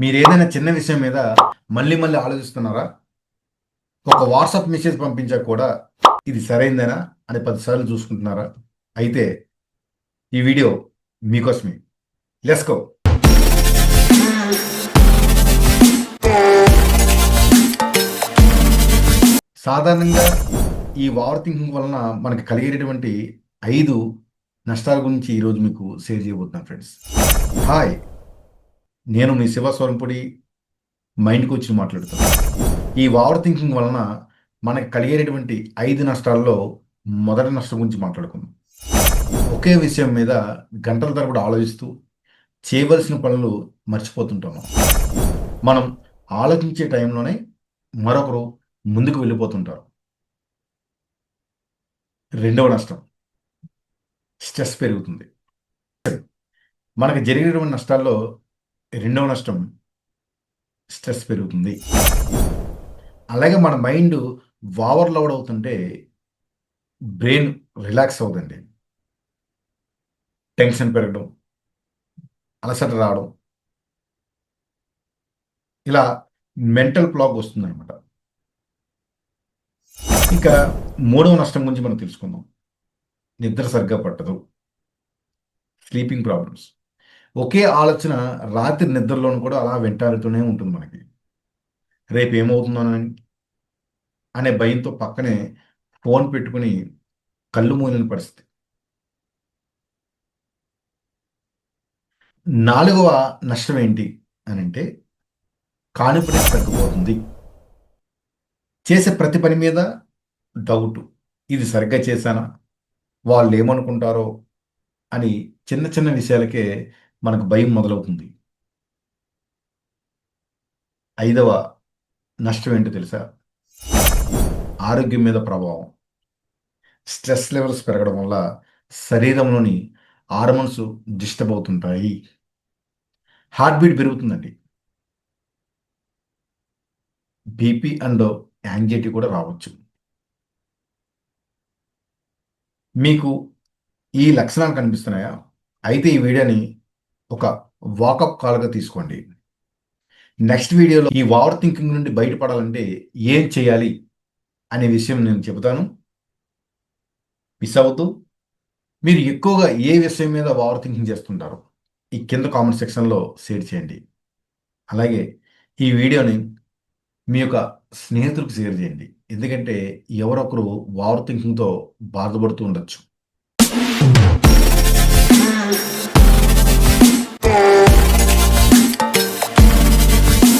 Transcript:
మీరు ఏదైనా చిన్న విషయం మీద మళ్ళీ మళ్ళీ ఆలోచిస్తున్నారా? ఒక వాట్సాప్ మెసేజ్ పంపించాక కూడా ఇది సరైందేనా అని పదిసార్లు చూసుకుంటున్నారా? అయితే ఈ వీడియో మీకోసమే. లెస్కో సాధారణంగా ఈ ఓవర్ థింకింగ్ వలన మనకి కలిగేటటువంటి ఐదు నష్టాల గురించి ఈరోజు మీకు షేర్ చేయబోతున్నాను ఫ్రెండ్స్ హాయ్ నేను మీ శివ స్వరంపుడి మైండ్కి వచ్చి మాట్లాడుతాను ఈ ఓవర్ థింకింగ్ వలన మనకు కలిగేటటువంటి ఐదు నష్టాల్లో మొదటి నష్టం గురించి మాట్లాడుకుందాం. ఒకే విషయం మీద గంటల తరబడి ఆలోచిస్తూ చేయవలసిన పనులు మర్చిపోతుంటాము. మనం ఆలోచించే టైంలోనే మరొకరు ముందుకు వెళ్ళిపోతుంటారు. రెండవ నష్టం స్ట్రెస్ పెరుగుతుంది. మనకు జరిగినటువంటి నష్టాల్లో రెండవ నష్టం స్ట్రెస్ పెరుగుతుంది. అలాగే మన మైండ్ ఓవర్లోడ్ అవుతుంటే బ్రెయిన్ రిలాక్స్ అవుతుంది టెన్షన్ పెరగడం అలసట రావడం. ఇలా మెంటల్ బ్లాక్ వస్తుందన్నమాట. ఇక మూడవ నష్టం గురించి మనం తెలుసుకుందాం. నిద్ర సరిగ్గా పట్టదు. Sleeping problems. ఒకే ఆలోచన రాత్రి నిద్రలోనూ కూడా అలా వెంటాడుతూనే ఉంటుంది మనకి. రేపు ఏమవుతుందోనని అనే భయంతో పక్కనే ఫోన్ పెట్టుకుని కళ్ళు మూలిన పరిస్థితి. నాలుగవ నష్టం ఏంటి అని అంటే కాన్ఫిడెన్స్ తగ్గిపోతుంది. చేసే ప్రతి పని మీద డౌట్ ఇది సరిగ్గా చేశానా? వాళ్ళు ఏమనుకుంటారో అని చిన్న చిన్న విషయాలకే మనకు భయం మొదలవుతుంది. ఐదవ నష్టం ఏంటో తెలుసా? ఆరోగ్యం మీద ప్రభావం. స్ట్రెస్ లెవెల్స్ పెరగడం వల్ల శరీరంలోని హార్మోన్స్ డిస్టర్బ్ అవుతుంటాయి. హార్ట్ బీట్ పెరుగుతుందండి. బీపీ అండ్ యాంగ్జైటీ కూడా రావచ్చు. మీకు ఈ లక్షణాలు కనిపిస్తున్నాయా? అయితే ఈ వీడియోని ఒక వాకప్ కాల్గా తీసుకోండి. నెక్స్ట్ వీడియోలో ఈ ఓవర్ థింకింగ్ నుండి బయటపడాలంటే ఏం చేయాలి అనే విషయం నేను చెబుతాను. మిస్ అవ్వద్దు మీరు ఎక్కువగా ఏ విషయం మీద ఓవర్ థింకింగ్ చేస్తుంటారు ఈ కింద కామెంట్ సెక్షన్లో షేర్ చేయండి. అలాగే ఈ వీడియోని మీ యొక్క స్నేహితులకు షేర్ చేయండి. ఎందుకంటే ఎవరొకరు ఓవర్ థింకింగ్తో బాధపడుతూ ఉండొచ్చు.